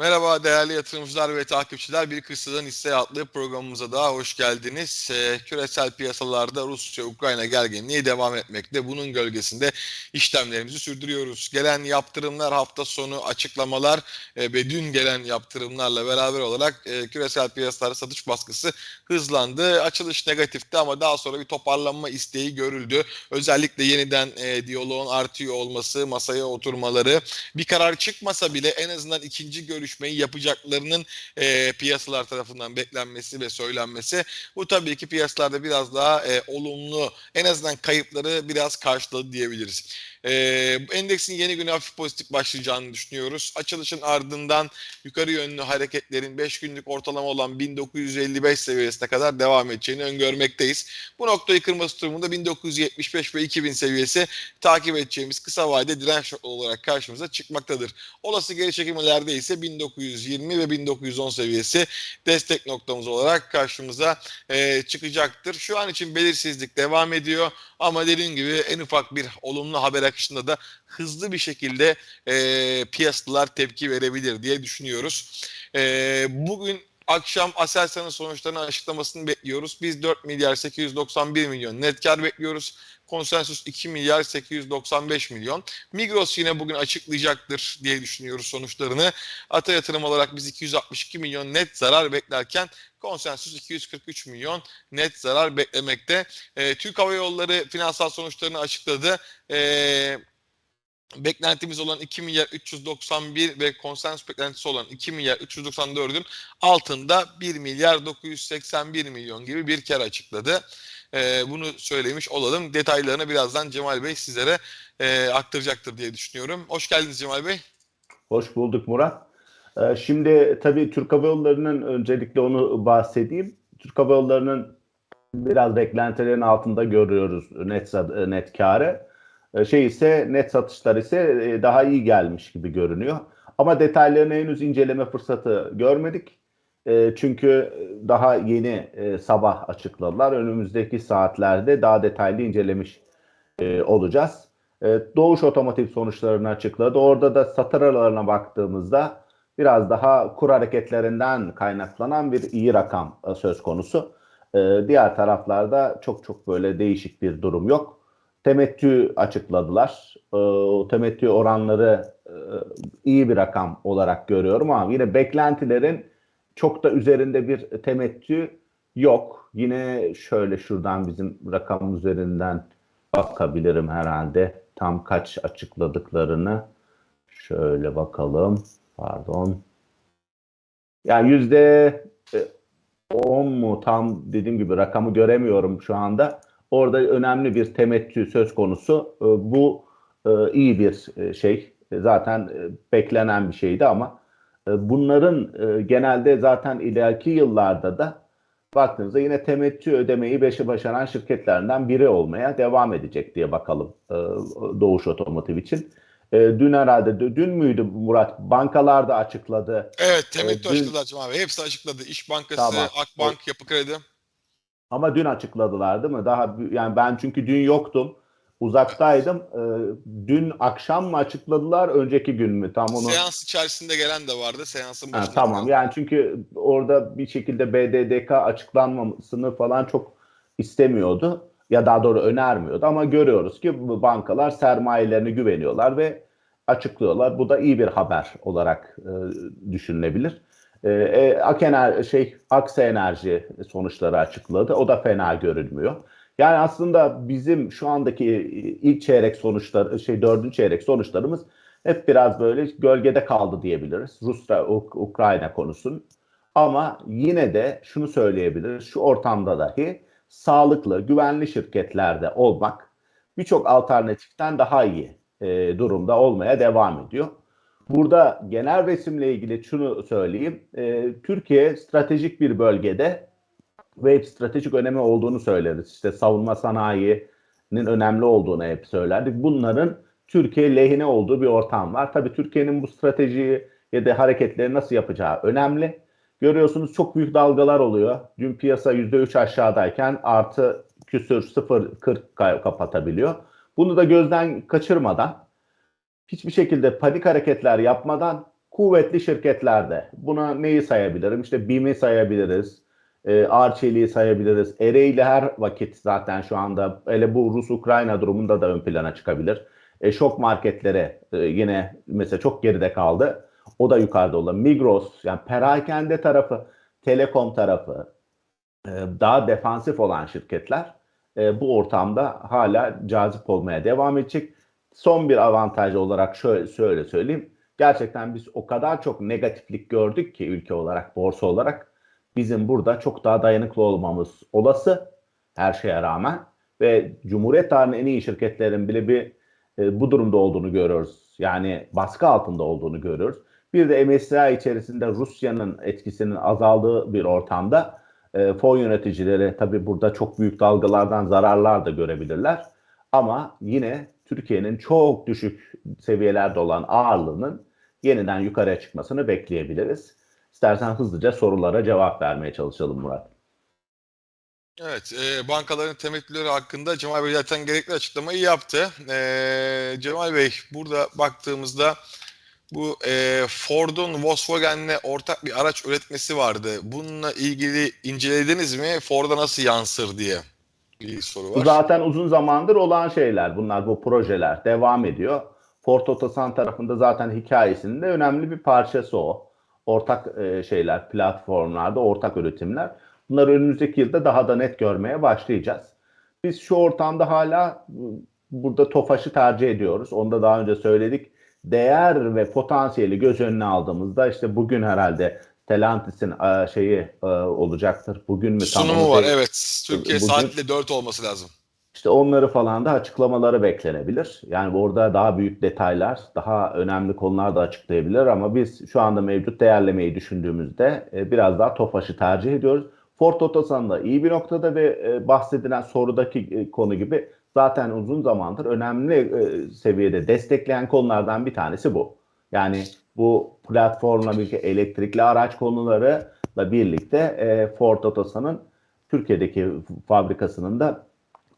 Merhaba değerli yatırımcılar ve takipçiler. Bir Kıssadan Hisse adlı programımıza daha hoş geldiniz. Ee, küresel piyasalarda Rusya-Ukrayna gerginliği devam etmekte. Bunun gölgesinde işlemlerimizi sürdürüyoruz. Gelen yaptırımlar hafta sonu açıklamalar e, ve dün gelen yaptırımlarla beraber olarak e, küresel piyasalarda satış baskısı hızlandı. Açılış negatifti ama daha sonra bir toparlanma isteği görüldü. Özellikle yeniden e, diyaloğun artıyor olması, masaya oturmaları, bir karar çıkmasa bile en azından ikinci görüşmeyi yapacaklarının e, piyasalar tarafından beklenmesi ve söylenmesi bu tabii ki piyasalarda biraz daha e, olumlu en azından kayıpları biraz karşıladı diyebiliriz. E, endeksin yeni güne hafif pozitif başlayacağını düşünüyoruz. Açılışın ardından yukarı yönlü hareketlerin 5 günlük ortalama olan 1955 seviyesine kadar devam edeceğini öngörmekteyiz. Bu noktayı kırması durumunda 1975 ve 2000 seviyesi takip edeceğimiz kısa vadede direnç olarak karşımıza çıkmaktadır. Olası geri çekilmelerde ise 1920 ve 1910 seviyesi destek noktamız olarak karşımıza e, çıkacaktır. Şu an için belirsizlik devam ediyor ama dediğim gibi en ufak bir olumlu haber akışında da hızlı bir şekilde e, piyasalar tepki verebilir diye düşünüyoruz. E, bugün akşam Aselsan'ın sonuçlarını açıklamasını bekliyoruz. Biz 4 milyar 891 milyon net kar bekliyoruz. Konsensus 2 milyar 895 milyon. Migros yine bugün açıklayacaktır diye düşünüyoruz sonuçlarını. Ata yatırım olarak biz 262 milyon net zarar beklerken konsensus 243 milyon net zarar beklemekte. E, Türk Hava Yolları finansal sonuçlarını açıkladı. E, beklentimiz olan 2 milyar 391 ve konsensus beklentisi olan 2 milyar 394'ün altında 1 milyar 981 milyon gibi bir kar açıkladı. Ee, bunu söylemiş olalım. Detaylarını birazdan Cemal Bey sizlere e, aktaracaktır diye düşünüyorum. Hoş geldiniz Cemal Bey. Hoş bulduk Murat. Ee, şimdi tabii Türk Hava Yolları'nın öncelikle onu bahsedeyim. Türk Hava Yolları'nın biraz beklentilerin altında görüyoruz net net karı. Ee, şey ise net satışlar ise e, daha iyi gelmiş gibi görünüyor. Ama detaylarını henüz inceleme fırsatı görmedik. E, çünkü daha yeni e, sabah açıkladılar. Önümüzdeki saatlerde daha detaylı incelemiş olacağız. Doğuş Otomotiv sonuçlarını açıkladı. Orada da satır aralarına baktığımızda biraz daha kur hareketlerinden kaynaklanan bir iyi rakam söz konusu. Diğer taraflarda çok çok böyle değişik bir durum yok temettü açıkladılar. E, o temettü oranları e, iyi bir rakam olarak görüyorum ama yine beklentilerin çok da üzerinde bir temettü yok. Yine şöyle şuradan bizim rakam üzerinden bakabilirim herhalde. Tam kaç açıkladıklarını. Şöyle bakalım. Pardon. Yani yüzde 10 mu tam dediğim gibi rakamı göremiyorum şu anda Orada önemli bir temettü söz konusu. Ee, bu e, iyi bir e, şey. Zaten e, beklenen bir şeydi ama bunların genelde zaten ileriki yıllarda da baktığınızda yine temettü ödemeyi beşi başaran şirketlerinden biri olmaya devam edecek diye bakalım Doğuş Otomotiv için. Dün herhalde dün müydü Murat? Bankalar da açıkladı. Evet temettü dün, açıkladılar Cuma Hepsi açıkladı. İş Bankası, tamam. Akbank, Yapı Kredi. Ama dün açıkladılar değil mi? Daha yani ben çünkü dün yoktum. Uzaktaydım. Ee, dün akşam mı açıkladılar, önceki gün mü? Tam onu Seans içerisinde gelen de vardı. Seansın başında. Ha, tamam. Yani çünkü orada bir şekilde BDDK açıklanmasını falan çok istemiyordu ya daha doğru önermiyordu ama görüyoruz ki bu bankalar sermayelerine güveniyorlar ve açıklıyorlar. Bu da iyi bir haber olarak e, düşünülebilir. Ee, e, Akener şey Aksa Enerji sonuçları açıkladı. O da fena görünmüyor. Yani aslında bizim şu andaki e, ilk çeyrek sonuçlar, şey dördüncü çeyrek sonuçlarımız hep biraz böyle gölgede kaldı diyebiliriz. Rusya Ukrayna konusunun. Ama yine de şunu söyleyebiliriz. Şu ortamda dahi sağlıklı, güvenli şirketlerde olmak birçok alternatiften daha iyi e, durumda olmaya devam ediyor. Burada genel resimle ilgili şunu söyleyeyim. E, Türkiye stratejik bir bölgede ve stratejik önemi olduğunu söyleriz. İşte savunma sanayinin önemli olduğunu hep söylerdik. Bunların Türkiye lehine olduğu bir ortam var. Tabii Türkiye'nin bu stratejiyi ya da hareketleri nasıl yapacağı önemli. Görüyorsunuz çok büyük dalgalar oluyor. Dün piyasa %3 aşağıdayken artı küsür 0.40 kapatabiliyor. Bunu da gözden kaçırmadan hiçbir şekilde panik hareketler yapmadan kuvvetli şirketlerde. Buna neyi sayabilirim? İşte BİM'i sayabiliriz. E, Arçelik'i sayabiliriz. Ereğli her vakit zaten şu anda hele bu Rus-Ukrayna durumunda da ön plana çıkabilir. E, şok marketlere e, yine mesela çok geride kaldı. O da yukarıda olan. Migros yani perakende tarafı, telekom tarafı e, daha defansif olan şirketler e, bu ortamda hala cazip olmaya devam edecek. Son bir avantaj olarak şöyle, şöyle söyleyeyim. Gerçekten biz o kadar çok negatiflik gördük ki ülke olarak, borsa olarak bizim burada çok daha dayanıklı olmamız olası her şeye rağmen ve Cumhuriyet tarihinin en iyi şirketlerin bile bir e, bu durumda olduğunu görüyoruz. Yani baskı altında olduğunu görüyoruz. Bir de MSCI içerisinde Rusya'nın etkisinin azaldığı bir ortamda e, fon yöneticileri tabii burada çok büyük dalgalardan zararlar da görebilirler. Ama yine Türkiye'nin çok düşük seviyelerde olan ağırlığının yeniden yukarıya çıkmasını bekleyebiliriz. İstersen hızlıca sorulara cevap vermeye çalışalım Murat. Evet, e, bankaların temettüleri hakkında Cemal Bey zaten gerekli açıklamayı yaptı. E, Cemal Bey, burada baktığımızda bu e, Ford'un Volkswagen'le ortak bir araç üretmesi vardı. Bununla ilgili incelediniz mi? Ford'a nasıl yansır diye bir soru var. zaten uzun zamandır olan şeyler. Bunlar bu projeler devam ediyor. Ford Otosan tarafında zaten hikayesinin de önemli bir parçası o. Ortak e, şeyler, platformlarda ortak üretimler. Bunları önümüzdeki yılda daha da net görmeye başlayacağız. Biz şu ortamda hala bu- burada TOFAŞ'ı tercih ediyoruz. Onu da daha önce söyledik. Değer ve potansiyeli göz önüne aldığımızda işte bugün herhalde Stellantis'in e, şeyi e, olacaktır. Bugün mü? tam Sunumu onu var, evet. Türkiye Bugün- saatle 4 olması lazım. İşte onları falan da açıklamaları beklenebilir. Yani orada daha büyük detaylar, daha önemli konular da açıklayabilir ama biz şu anda mevcut değerlemeyi düşündüğümüzde e, biraz daha TOFAŞ'ı tercih ediyoruz. Ford Otosan da iyi bir noktada ve bahsedilen sorudaki konu gibi zaten uzun zamandır önemli seviyede destekleyen konulardan bir tanesi bu. Yani bu platformla birlikte elektrikli araç konularıyla birlikte e, Ford Otosan'ın Türkiye'deki fabrikasının da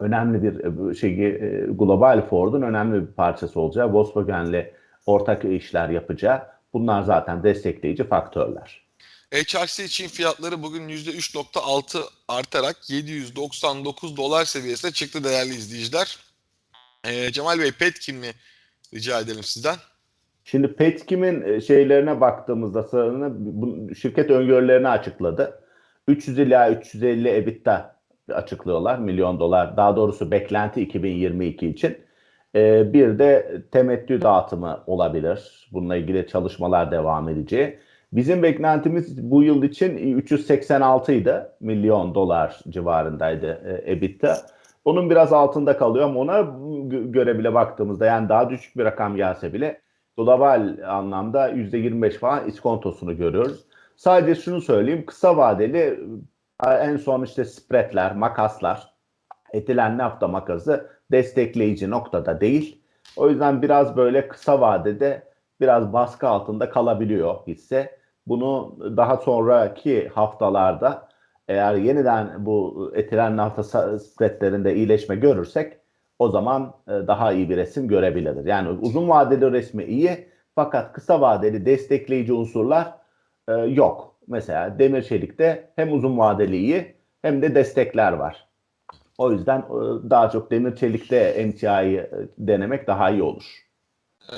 önemli bir e, şeyi e, global Ford'un önemli bir parçası olacağı, Volkswagen'le ortak işler yapacağı bunlar zaten destekleyici faktörler. HRC için fiyatları bugün %3.6 artarak 799 dolar seviyesine çıktı değerli izleyiciler. Ee, Cemal Bey Petkim'i rica edelim sizden. Şimdi Petkim'in e, şeylerine baktığımızda sırasına bu şirket öngörülerini açıkladı. 300 ila 350 EBITDA açıklıyorlar milyon dolar. Daha doğrusu beklenti 2022 için. Ee, bir de temettü dağıtımı olabilir. Bununla ilgili çalışmalar devam edeceği. Bizim beklentimiz bu yıl için 386 idi. Milyon dolar civarındaydı e, EBITDA. Onun biraz altında kalıyor ama ona gö- göre bile baktığımızda yani daha düşük bir rakam gelse bile global anlamda %25 falan iskontosunu görüyoruz. Sadece şunu söyleyeyim kısa vadeli e, en son işte spreadler, makaslar, etilen nafta makası destekleyici noktada değil. O yüzden biraz böyle kısa vadede biraz baskı altında kalabiliyor hisse. Bunu daha sonraki haftalarda eğer yeniden bu etilen nafta spreadlerinde iyileşme görürsek o zaman e, daha iyi bir resim görebiliriz. Yani uzun vadeli resmi iyi fakat kısa vadeli destekleyici unsurlar e, yok. Mesela demir çelikte hem uzun vadeli iyi hem de destekler var. O yüzden e, daha çok demir çelikte MTI'yi denemek daha iyi olur.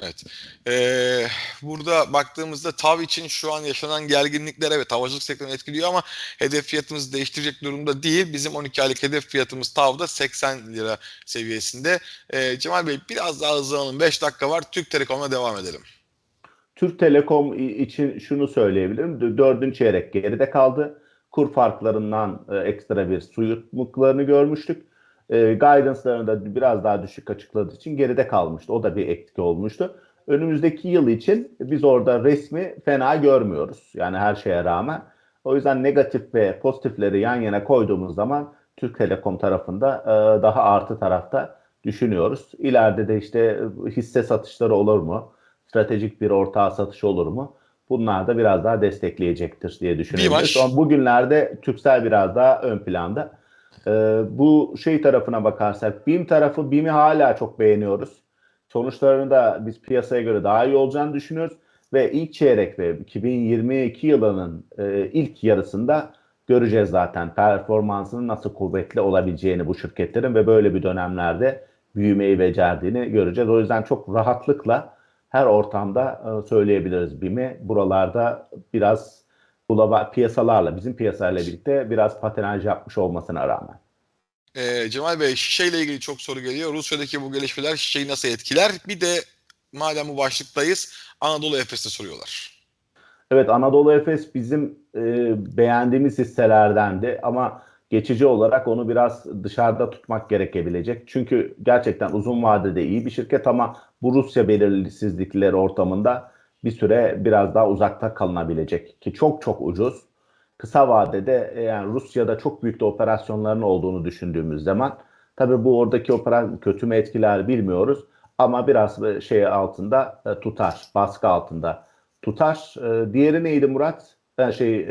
Evet. Ee, burada baktığımızda TAV için şu an yaşanan gerginlikler evet havacılık sektörünü etkiliyor ama hedef fiyatımızı değiştirecek durumda değil. Bizim 12 aylık hedef fiyatımız TAV'da 80 lira seviyesinde. Ee, Cemal Bey biraz daha hızlanalım. 5 dakika var. Türk Telekom'a devam edelim. Türk Telekom için şunu söyleyebilirim. Dördüncü çeyrek geride kaldı. Kur farklarından e, ekstra bir su yutmuklarını görmüştük. E, guidance'larını da biraz daha düşük açıkladığı için geride kalmıştı. O da bir etki olmuştu. Önümüzdeki yıl için biz orada resmi fena görmüyoruz. Yani her şeye rağmen. O yüzden negatif ve pozitifleri yan yana koyduğumuz zaman Türk Telekom tarafında e, daha artı tarafta düşünüyoruz. İleride de işte hisse satışları olur mu? Stratejik bir ortağı satış olur mu? Bunlar da biraz daha destekleyecektir diye. Son bugünlerde Türksel biraz daha ön planda. Ee, bu şey tarafına bakarsak BİM tarafı BİM'i hala çok beğeniyoruz. Sonuçlarını da biz piyasaya göre daha iyi olacağını düşünüyoruz. ve ilk çeyrek ve 2022 yılının e, ilk yarısında göreceğiz zaten performansının nasıl kuvvetli olabileceğini bu şirketlerin ve böyle bir dönemlerde büyümeyi becerdiğini göreceğiz. O yüzden çok rahatlıkla her ortamda e, söyleyebiliriz BİM'i. Buralarda biraz global piyasalarla, bizim piyasalarla birlikte biraz patinaj yapmış olmasına rağmen. Ee, Cemal Bey şişeyle ilgili çok soru geliyor. Rusya'daki bu gelişmeler şişeyi nasıl etkiler? Bir de madem bu başlıktayız Anadolu Efes'te soruyorlar. Evet Anadolu Efes bizim e, beğendiğimiz hisselerdendi ama geçici olarak onu biraz dışarıda tutmak gerekebilecek. Çünkü gerçekten uzun vadede iyi bir şirket ama bu Rusya belirsizlikleri ortamında bir süre biraz daha uzakta kalınabilecek ki çok çok ucuz. Kısa vadede e, yani Rusya'da çok büyük de operasyonların olduğunu düşündüğümüz zaman tabii bu oradaki operasyon kötü mü etkiler bilmiyoruz ama biraz e, şey altında e, tutar, baskı altında tutar. Diğeri neydi Murat? Ben şey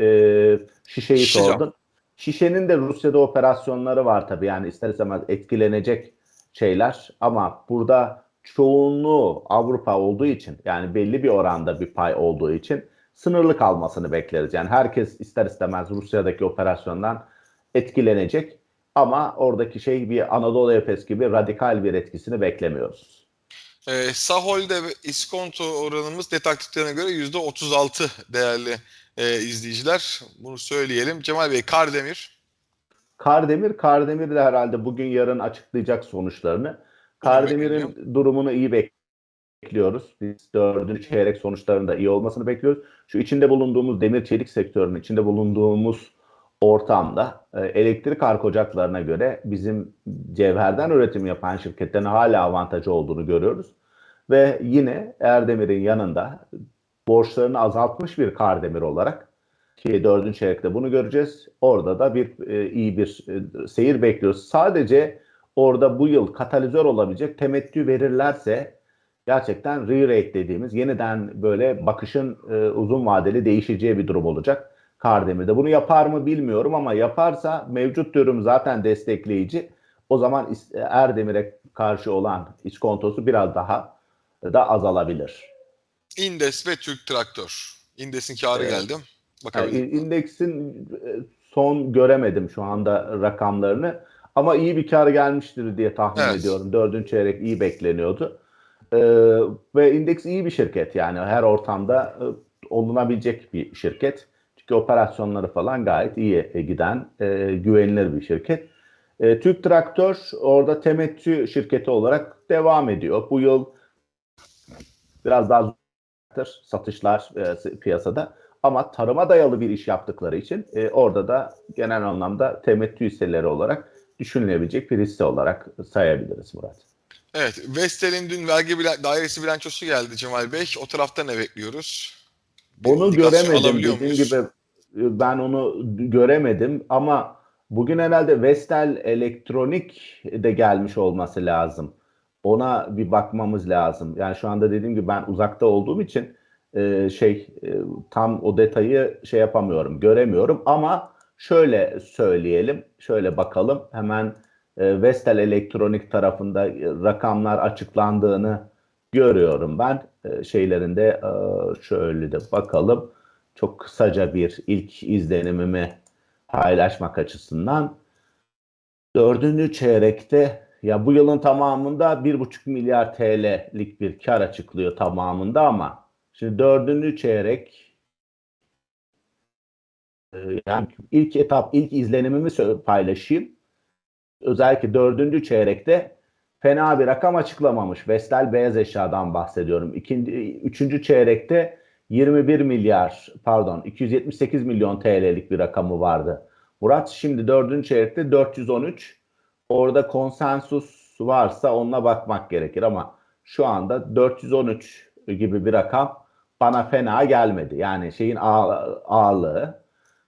şişeyi Şişe cam. sordun. Şişenin de Rusya'da operasyonları var tabii yani ister istemez etkilenecek şeyler ama burada çoğunluğu Avrupa olduğu için yani belli bir oranda bir pay olduğu için sınırlı kalmasını bekleriz. Yani herkes ister istemez Rusya'daki operasyondan etkilenecek ama oradaki şey bir Anadolu Efes gibi radikal bir etkisini beklemiyoruz. Ee, Sahol'de iskonto oranımız detaktiflerine göre %36 değerli e, izleyiciler. Bunu söyleyelim. Cemal Bey Kardemir. Kardemir, Kardemir de herhalde bugün yarın açıklayacak sonuçlarını. Kardemir'in durumunu iyi bekliyoruz. Biz dördüncü çeyrek sonuçlarında iyi olmasını bekliyoruz. Şu içinde bulunduğumuz demir çelik sektörünün içinde bulunduğumuz ortamda e, elektrik arka ocaklarına göre bizim cevherden üretim yapan şirketlerin hala avantajı olduğunu görüyoruz. Ve yine Erdemir'in yanında borçlarını azaltmış bir Kardemir olarak ki dördüncü çeyrekte bunu göreceğiz. Orada da bir e, iyi bir e, seyir bekliyoruz. Sadece orada bu yıl katalizör olabilecek temettü verirlerse gerçekten re-rate dediğimiz yeniden böyle bakışın e, uzun vadeli değişeceği bir durum olacak. Kardemir'de. Bunu yapar mı bilmiyorum ama yaparsa mevcut durum zaten destekleyici. O zaman Erdemir'e karşı olan iskontosu biraz daha da azalabilir. İndes ve Türk Traktör. İndes'in karı Evet. geldi. Yani Bakabilirim. indeksin e, son göremedim şu anda rakamlarını ama iyi bir kar gelmiştir diye tahmin Evet. ediyorum. Dördüncü çeyrek iyi bekleniyordu. Ee, ve indeks iyi bir şirket yani her ortamda e, olunabilecek bir şirket. Çünkü operasyonları falan gayet iyi e, giden e, güvenilir bir şirket. E, Türk Traktör orada temettü şirketi olarak devam ediyor. Bu yıl biraz daha zordur satışlar e, piyasada. Ama tarıma dayalı bir iş yaptıkları için e, orada da genel anlamda temettü hisseleri olarak düşünülebilecek bir hisse olarak sayabiliriz Murat. Evet. Vestel'in dün vergi bilan- dairesi bilançosu geldi Cemal Bey. O tarafta ne bekliyoruz? Bir Onu göremedim. Dediğim muyuz? gibi ben onu göremedim ama bugün herhalde Vestel Elektronik de gelmiş olması lazım. Ona bir bakmamız lazım. Yani şu anda dediğim gibi ben uzakta olduğum için e, şey e, tam o detayı şey yapamıyorum, göremiyorum ama şöyle söyleyelim, şöyle bakalım. Hemen e, Vestel Elektronik tarafında e, rakamlar açıklandığını görüyorum ben. E, şeylerinde e, şöyle de bakalım. Çok kısaca bir ilk izlenimimi paylaşmak açısından. Dördüncü çeyrekte ya bu yılın tamamında 1,5 milyar TL'lik bir kar açıklıyor tamamında ama şimdi dördüncü çeyrek yani ilk etap ilk izlenimimi paylaşayım. Özellikle dördüncü çeyrekte fena bir rakam açıklamamış. Vestel beyaz eşyadan bahsediyorum. İkinci, üçüncü çeyrekte 21 milyar pardon 278 milyon TL'lik bir rakamı vardı. Murat şimdi dördüncü çeyrekte 413. Orada konsensus varsa onunla bakmak gerekir ama şu anda 413 gibi bir rakam bana fena gelmedi. Yani şeyin ağ- ağırlığı.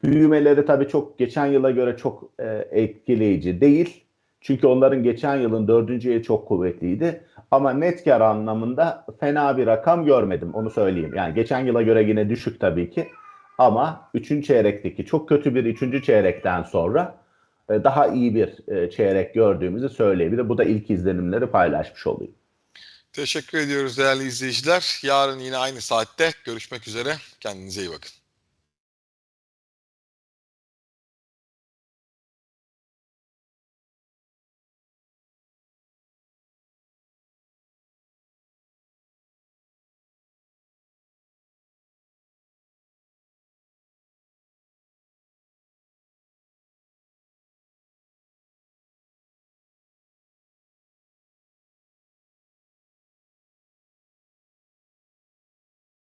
Büyümeleri tabii çok geçen yıla göre çok e, etkileyici değil. Çünkü onların geçen yılın dördüncü ayı çok kuvvetliydi. Ama net kar anlamında fena bir rakam görmedim onu söyleyeyim. Yani geçen yıla göre yine düşük tabii ki. Ama üçüncü çeyrekteki çok kötü bir üçüncü çeyrekten sonra e, daha iyi bir e, çeyrek gördüğümüzü söyleyebilir. Bu da ilk izlenimleri paylaşmış olayım. Teşekkür ediyoruz değerli izleyiciler. Yarın yine aynı saatte görüşmek üzere. Kendinize iyi bakın.